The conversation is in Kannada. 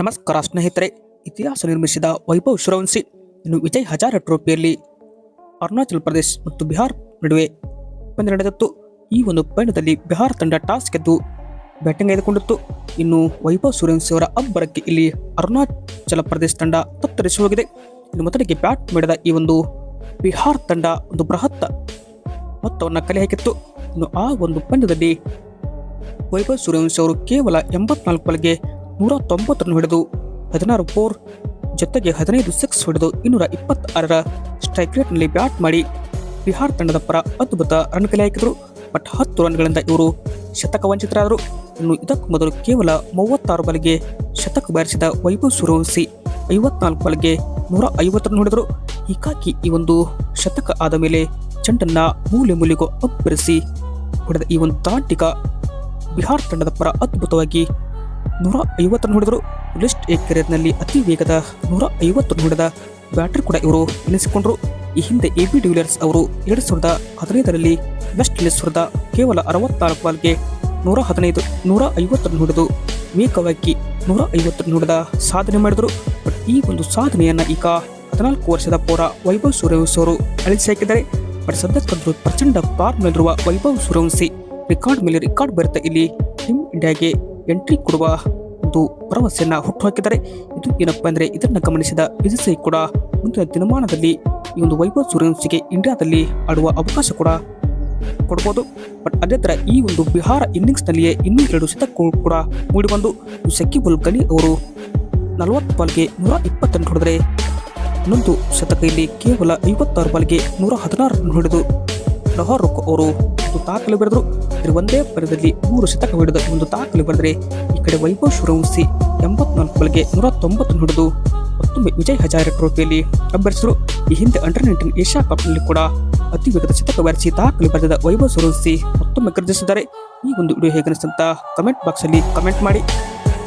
ನಮಸ್ಕಾರ ಸ್ನೇಹಿತರೆ, ಇತಿಹಾಸ ನಿರ್ಮಿಸಿದ ವೈಭವ್ ಸೂರ್ಯವಂಶಿ ಇನ್ನು ವಿಜಯ್ ಹಜಾರ ಟ್ರೋಫಿಯಲ್ಲಿ ಅರುಣಾಚಲ ಪ್ರದೇಶ್ ಮತ್ತು ಬಿಹಾರ್ ನಡುವೆ ಪಂದ್ಯ ನಡೆದಿತ್ತು. ಈ ಒಂದು ಪಂದ್ಯದಲ್ಲಿ ಬಿಹಾರ ತಂಡ ಟಾಸ್ ಗೆದ್ದು ಬ್ಯಾಟಿಂಗ್ ಆಯ್ದುಕೊಂಡಿತ್ತು. ಇನ್ನು ವೈಭವ್ ಸೂರ್ಯವಂಶಿ ಅವರ ಅಬ್ಬರಕ್ಕೆ ಇಲ್ಲಿ ಅರುಣಾಚಲ ಪ್ರದೇಶ ತಂಡ ತತ್ತರಿಸಿ ಹೋಗಿದೆ. ಇನ್ನು ಮೊದಲಿಗೆ ಬ್ಯಾಟ್ ಮಾಡಿದ ಈ ಒಂದು ಬಿಹಾರ್ ತಂಡ ಒಂದು ಬೃಹತ್ ಮೊತ್ತವನ್ನು ಕಲೆ ಹಾಕಿತ್ತು. ಇನ್ನು ಆ ಒಂದು ಪಂದ್ಯದಲ್ಲಿ ವೈಭವ್ ಸೂರ್ಯವಂಶಿ ಅವರು ಕೇವಲ ಎಂಬತ್ನಾಲ್ಕು ಬಾಲ್ಗೆ ನೂರ ತೊಂಬತ್ತು ರನ್ ಹೊಡೆದು ಹದಿನಾರು ಫೋರ್ ಜೊತೆಗೆ ಹದಿನೈದು ಸಿಕ್ಸ್ ಹೊಡೆದು ಇನ್ನೂರ ಇಪ್ಪತ್ತಾರರ ಸ್ಟ್ರೈಕ್ ರೇಟ್ನಲ್ಲಿ ಬ್ಯಾಟ್ ಮಾಡಿ ಬಿಹಾರ್ ತಂಡದ ಪರ ಅದ್ಭುತ ರನ್ ಕಲೆ ಹಾಕಿದರು ಬಟ್ ಹತ್ತು ರನ್ಗಳಿಂದ ಇವರು ಶತಕ ವಂಚಿತರಾದರು. ಇನ್ನು ಇದಕ್ಕೂ ಮೊದಲು ಕೇವಲ ಮೂವತ್ತಾರು ಬಲಿಗೆ ಶತಕ ಬಾರಿಸಿದ ವೈಭವ್ ಸೂರ್ಯವಂಶಿ ಐವತ್ನಾಲ್ಕು ಬಾಲ್ಗೆ ನೂರ ಐವತ್ತರನ್ನು ರನ್ ಹೊಡೆದರು. ಹೀಗಾಗಿ ಈ ಒಂದು ಶತಕ ಆದ ಮೇಲೆ ಚೆಂಡನ್ನ ಮೂಲೆ ಮೂಲೆಗೂ ಅಬ್ಬರಿಸಿ ಹೊಡೆದ ಈ ಒಂದು ತಾಂಟಿಕ ಬಿಹಾರ್ ತಂಡದ ಪರ ಅದ್ಭುತವಾಗಿ ನೂರ ಐವತ್ತು ರನ್ ಹೊಡೆದರು ಲಿಸ್ಟ್ ಎ ಕೆರಿಯರ್ನಲ್ಲಿ ಅತಿ ವೇಗದ ನೂರ ಐವತ್ತು ರನ್ ಹೊಡೆದ ಬ್ಯಾಟರ್ ಕೂಡ ಇವರು ಎನಿಸಿಕೊಂಡರು. ಈ ಹಿಂದೆ ಎ ಬಿ ಡಿವಿಲಿಯರ್ಸ್ ಅವರು ಎರಡು ಸಾವಿರದ ಹದಿನೈದರಲ್ಲಿ ವೆಸ್ಟ್ ಇಂಡೀಸ್ ವಿರುದ್ಧ ಕೇವಲ ಅರವತ್ನಾಲ್ಕು ಬಾಲ್ಗೆ ನೂರ ಹದಿನೈದು ನೂರ ಐವತ್ತು ರನ್ ಹೊಡೆದು ವೇಗವಾಗಿ ನೂರ ಐವತ್ತು ರನ್ ಹೊಡೆದ ಸಾಧನೆ ಮಾಡಿದರು. ಬಟ್ ಈ ಒಂದು ಸಾಧನೆಯನ್ನು ಈಗ ಹದಿನಾಲ್ಕು ವರ್ಷದ ಪೌರ ವೈಭವ್ ಸೂರ್ಯವಂಶಿ ಅವರು ಅಳಿಸಿ ಹಾಕಿದ್ದಾರೆ. ಬಟ್ ಸದ್ಯಕ್ಕಂತೂ ಪ್ರಚಂಡ ಪಾರ್ಮ್ನಲ್ಲಿರುವ ವೈಭವ್ ಸೂರ್ಯವಂಶಿ ರೆಕಾರ್ಡ್ ಮೇಲೆ ರೆಕಾರ್ಡ್ ಬರುತ್ತೆ ಇಲ್ಲಿ ಟೀಮ್ ಇಂಡಿಯಾಗೆ ಎಂಟ್ರಿ ಕೊಡುವ ಒಂದು ಭರವಸೆಯನ್ನು ಹುಟ್ಟುಹಾಕಿದ್ದಾರೆ. ಇದು ಏನಪ್ಪ ಅಂದರೆ ಇದನ್ನು ಗಮನಿಸಿದ ಬಿಸಿಸಿಐ ಕೂಡ ಮುಂದಿನ ದಿನಮಾನದಲ್ಲಿ ಈ ಒಂದು ವೈಭವ್ ಸೂರ್ಯವಂಶಿಗೆ ಇಂಡಿಯಾದಲ್ಲಿ ಆಡುವ ಅವಕಾಶ ಕೂಡ ಕೊಡ್ಬೋದು. ಬಟ್ ಅದೇ ಥರ ಈ ಒಂದು ಬಿಹಾರ ಇನ್ನಿಂಗ್ಸ್ನಲ್ಲಿಯೇ ಇನ್ನೂ ಎರಡು ಶತಕ ಕೂಡ ಮೂಡಿಬಂದು ಸಕಿಬುಲ್ ಗನಿ ಅವರು ನಲವತ್ತು ಬಾಲ್ಗೆ ನೂರ ಇಪ್ಪತ್ತು ಹೊಡೆದರೆ ಇನ್ನೊಂದು ಶತಕ ಇಲ್ಲಿ ಕೇವಲ ಐವತ್ತಾರು ಬಾಲ್ಗೆ ನೂರ ಹದಿನಾರು ರನ್ ಹೊಡೆದು ಲಹಾರುಕ್ ಅವರು ದಾಖಲೆ ಬರೆದರು. ಇದ್ರ ಒಂದೇ ಪರದಲ್ಲಿ ಮೂರು ಶತಕ ಹೊಡೆದ ಒಂದು ದಾಖಲೆ ಬರೆದರೆ ಈ ಕಡೆ ವೈಭವ್ ಸೂರ್ಯವಂಶಿ ಎಂಬತ್ನಾಲ್ಕು ಬಾಲ್ಗೆ ನೂರ ತೊಂಬತ್ತು ಹೊಡೆದು ಮತ್ತೊಮ್ಮೆ ವಿಜಯ್ ಹಜಾರೆ ಟ್ರೋಫಿಯಲ್ಲಿ ಅಬ್ಬರಿಸಿದರು ಈ ಹಿಂದೆ ಅಂಡರ್ ನೈನ್ಟೀನ್ ಏಷ್ಯಾ ಕಪ್ನಲ್ಲಿ ಕೂಡ ಅತಿ ವೇಗದ ಶತಕ ಬಾರಿಸಿ ದಾಖಲೆ ಬರೆದ ವೈಭವ್ ಸೂರ್ಯವಂಶಿ ಮತ್ತೊಮ್ಮೆ ಗರ್ಜಿಸಿದ್ದಾರೆ ಈ ಒಂದು ವಿಡಿಯೋ ಹೇಗನಿಸ್ತಂತ ಕಮೆಂಟ್ ಬಾಕ್ಸಲ್ಲಿ ಕಮೆಂಟ್ ಮಾಡಿ.